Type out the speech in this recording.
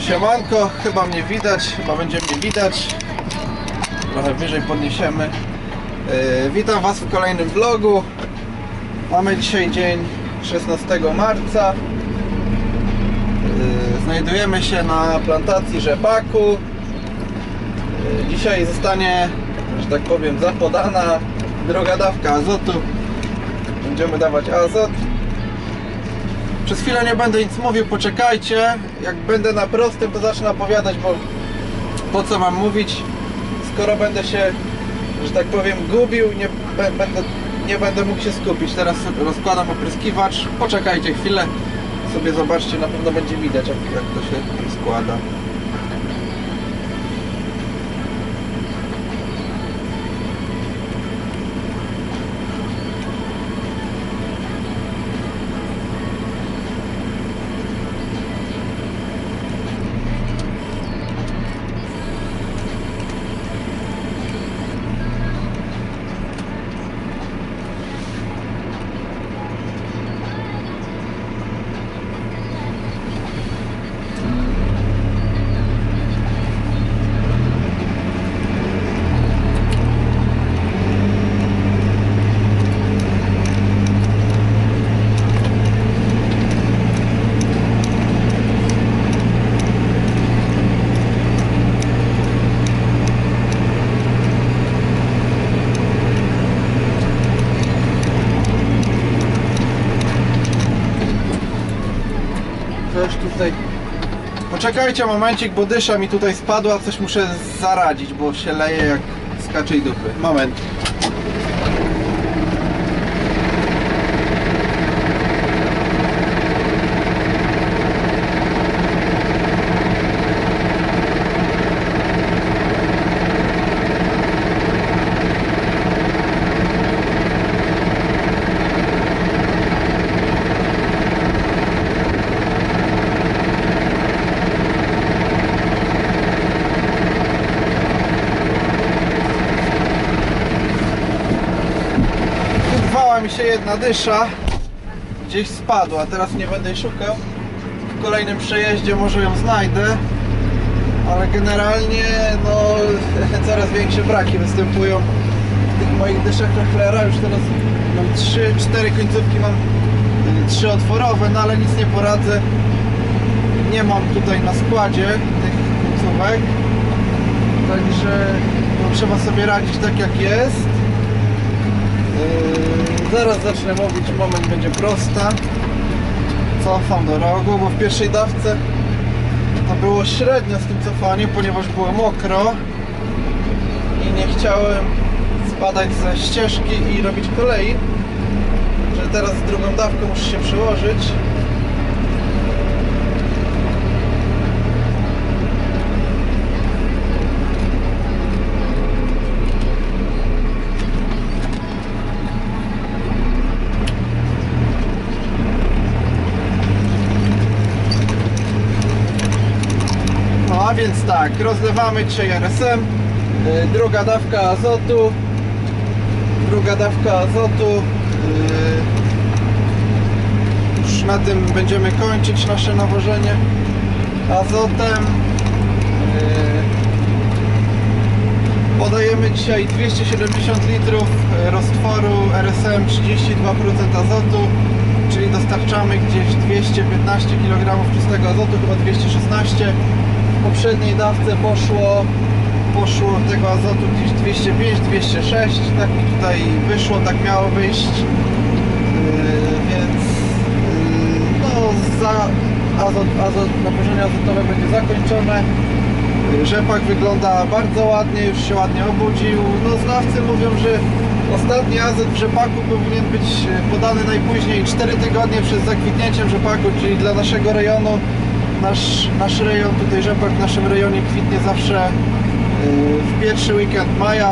Siemanko, chyba mnie widać, chyba będzie mnie widać. Trochę wyżej podniesiemy. Yy, witam Was w kolejnym vlogu. Mamy dzisiaj dzień 16 marca. Yy, znajdujemy się na plantacji rzepaku. Yy, dzisiaj zostanie, że tak powiem, zapodana droga dawka azotu. Będziemy dawać azot. Przez chwilę nie będę nic mówił, poczekajcie. Jak będę na prostym, to zacznę opowiadać, bo po co mam mówić, skoro będę się, że tak powiem, gubił, nie będę, nie będę mógł się skupić. Teraz rozkładam opryskiwacz. Poczekajcie chwilę, sobie zobaczcie, na pewno będzie widać, jak, jak to się składa. Coś tutaj. Poczekajcie momencik, bo dysza mi tutaj spadła, coś muszę zaradzić, bo się leje jak z kaczej dupy. Moment. Urwała mi się jedna dysza. Gdzieś spadła, teraz nie będę jej szukał. W kolejnym przejeździe może ją znajdę. Ale generalnie no coraz większe braki występują w tych moich dyszach Rechlera. Już teraz mam 3-4 końcówki, mam y, trzy otworowe, no ale nic nie poradzę. Nie mam tutaj na składzie tych końcówek. Także no, trzeba sobie radzić tak jak jest. Yy, zaraz zacznę mówić, moment będzie prosta. Cofam do rogu, bo w pierwszej dawce to było średnio z tym cofaniem, ponieważ było mokro i nie chciałem spadać ze ścieżki i robić kolei. Że teraz z drugą dawką muszę się przyłożyć. A więc tak, rozlewamy dzisiaj RSM, yy, druga dawka azotu, druga dawka azotu. Yy, już na tym będziemy kończyć nasze nawożenie azotem. Yy, podajemy dzisiaj 270 litrów roztworu RSM 32% azotu, czyli dostarczamy gdzieś 215 kg czystego azotu, chyba 216 w poprzedniej dawce poszło poszło tego azotu gdzieś 205, 206 tak mi tutaj wyszło, tak miało wyjść. Yy, więc yy, no za azot, azot, azotowe będzie zakończone. Rzepak wygląda bardzo ładnie, już się ładnie obudził. No znawcy mówią, że ostatni azot w rzepaku powinien być podany najpóźniej 4 tygodnie przed zakwitnięciem rzepaku, czyli dla naszego rejonu nasz, nasz rejon, tutaj rzepak w naszym rejonie kwitnie zawsze yy, w pierwszy weekend maja.